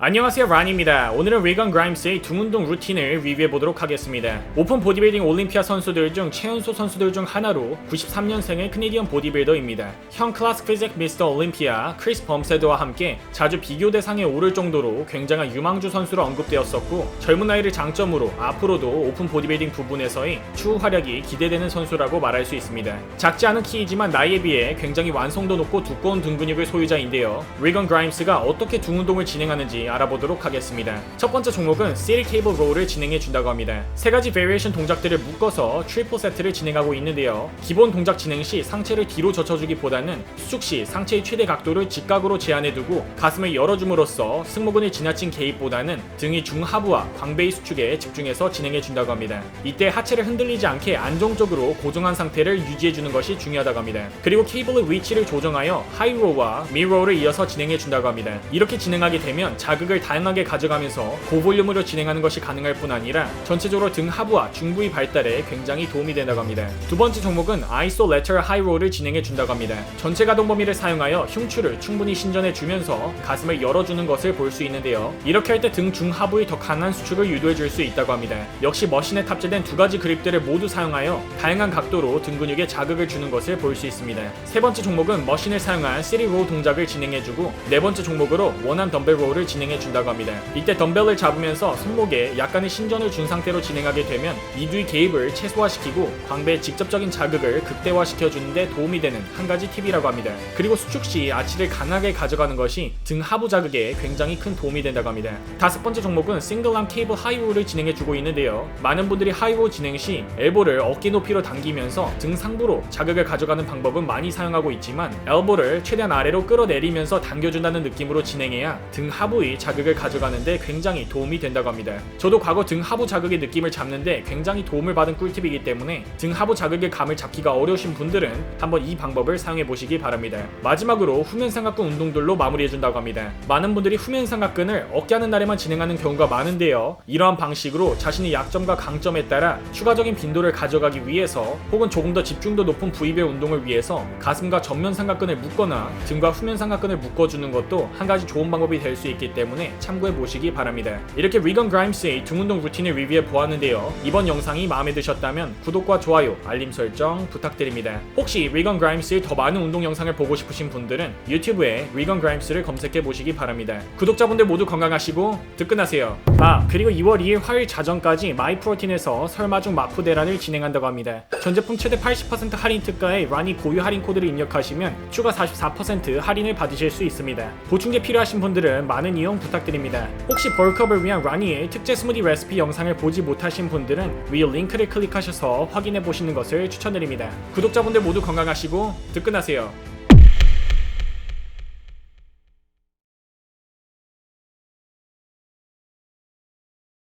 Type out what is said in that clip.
안녕하세요 란입니다. 오늘은 리건 그라임스의 등운동 루틴을 리뷰해 보도록 하겠습니다. 오픈 보디빌딩 올림피아 선수들 중 최연소 선수들 중 하나로 93년생의 캐네디언 보디빌더입니다. 형 클래스 피직 미스터 올림피아 크리스 범세드와 함께 자주 비교 대상에 오를 정도로 굉장한 유망주 선수로 언급되었었고 젊은 나이를 장점으로 앞으로도 오픈 보디빌딩 부분에서의 추후 활약이 기대되는 선수라고 말할 수 있습니다. 작지 않은 키이지만 나이에 비해 굉장히 완성도 높고 두꺼운 등 근육의 소유자인데요. 리건 그라임스가 어떻게 등 운동을 진행하는지 알아보도록 하겠습니다. 첫 번째 종목은 시리 케이블 롤을 진행해 준다고 합니다. 세 가지 베리에이션 동작들을 묶어서 트리플 세트를 진행하고 있는데요. 기본 동작 진행 시 상체를 뒤로 젖혀주기보다는 수축 시 상체의 최대 각도를 직각으로 제한해 두고 가슴을 열어줌으로써 승모근의 지나친 개입보다는 등의 중하부와 광배의 수축에 집중해서 진행해 준다고 합니다. 이때 하체를 흔들리지 않게 안정적으로 고정한 상태를 유지해 주는 것이 중요하다고 합니다. 그리고 케이블의 위치를 조정하여 하이로와 미로를 이어서 진행해 준다고 합니다. 이렇게 진행하게 되면 자극을 다양하게 가져가면서 고볼륨으로 진행하는 것이 가능할 뿐 아니라 전체적으로 등 하부와 중부의 발달에 굉장히 도움이 된다고 합니다. 두 번째 종목은 아이소 레터 하이로를 진행해 준다고 합니다. 전체 가동 범위를 사용하여 흉추를 충분히 신전해 주면서 가슴을 열어주는 것을 볼 수 있는데요. 이렇게 할 때 등 중하부의 더 강한 수축을 유도해 줄 수 있다고 합니다. 역시 머신에 탑재된 두 가지 그립들을 모두 사용하여 다양한 각도로 등 근육에 자극을 주는 것을 볼 수 있습니다. 세 번째 종목은 머신을 사용한 시리 로 동작을 진행해주고 네 번째 종목으로 원한 덤벨 롤을 진행 해 준다고 합니다. 이때 덤벨을 잡으면서 손목에 약간의 신전을 준 상태로 진행하게 되면 이두의 개입을 최소화시키고 광배의 직접적인 자극을 극대화시켜 주는데 도움이 되는 한 가지 팁이라고 합니다. 그리고 수축 시 아치를 강하게 가져가는 것이 등 하부 자극에 굉장히 큰 도움이 된다고 합니다. 다섯 번째 종목은 싱글암 케이블 하이로를 진행해 주고 있는데요. 많은 분들이 하이로 진행 시 엘보를 어깨 높이로 당기면서 등 상부로 자극을 가져가는 방법은 많이 사용하고 있지만 엘보를 최대한 아래로 끌어내리면서 당겨준다는 느낌으로 진행해야 등 하부의 자극을 가져가는데 굉장히 도움이 된다고 합니다. 저도 과거 등 하부 자극의 느낌을 잡는데 굉장히 도움을 받은 꿀팁이기 때문에 등 하부 자극의 감을 잡기가 어려우신 분들은 한번 이 방법을 사용해 보시기 바랍니다. 마지막으로 후면 삼각근 운동들로 마무리해 준다고 합니다. 많은 분들이 후면 삼각근을 어깨 하는 날에만 진행하는 경우가 많은데요. 이러한 방식으로 자신의 약점과 강점에 따라 추가적인 빈도를 가져가기 위해서 혹은 조금 더 집중도 높은 부위별 운동을 위해서 가슴과 전면 삼각근을 묶거나 등과 후면 삼각근을 묶어주는 것도 한 가지 좋은 방법이 될 수 있기 때문에 참고해 보시기 바랍니다. 이렇게 리건 그라임스의 등 운동 루틴을 리뷰해 보았는데요. 이번 영상이 마음에 드셨다면 구독과 좋아요, 알림 설정 부탁드립니다. 혹시 리건 그라임스의 더 많은 운동 영상을 보고 싶으신 분들은 유튜브에 리건 그라임스를 검색해 보시기 바랍니다. 구독자분들 모두 건강하시고 뜨끈하세요. 아 그리고 2월 2일 화요일 자정까지 마이프로틴에서 설마중 마푸대란을 진행한다고 합니다. 전 제품 최대 80% 할인 특가에 라니 고유 할인 코드를 입력하시면 추가 44% 할인을 받으실 수 있습니다. 보충제 필요하신 분들은 많은 이용 부탁드립니다. 혹시 벌크업을 위한 라니의 특제 스무디 레시피 영상을 보지 못하신 분들은 위 링크를 클릭하셔서 확인해 보시는 것을 추천드립니다. 구독자분들 모두 건강하시고 뜨끈하세요.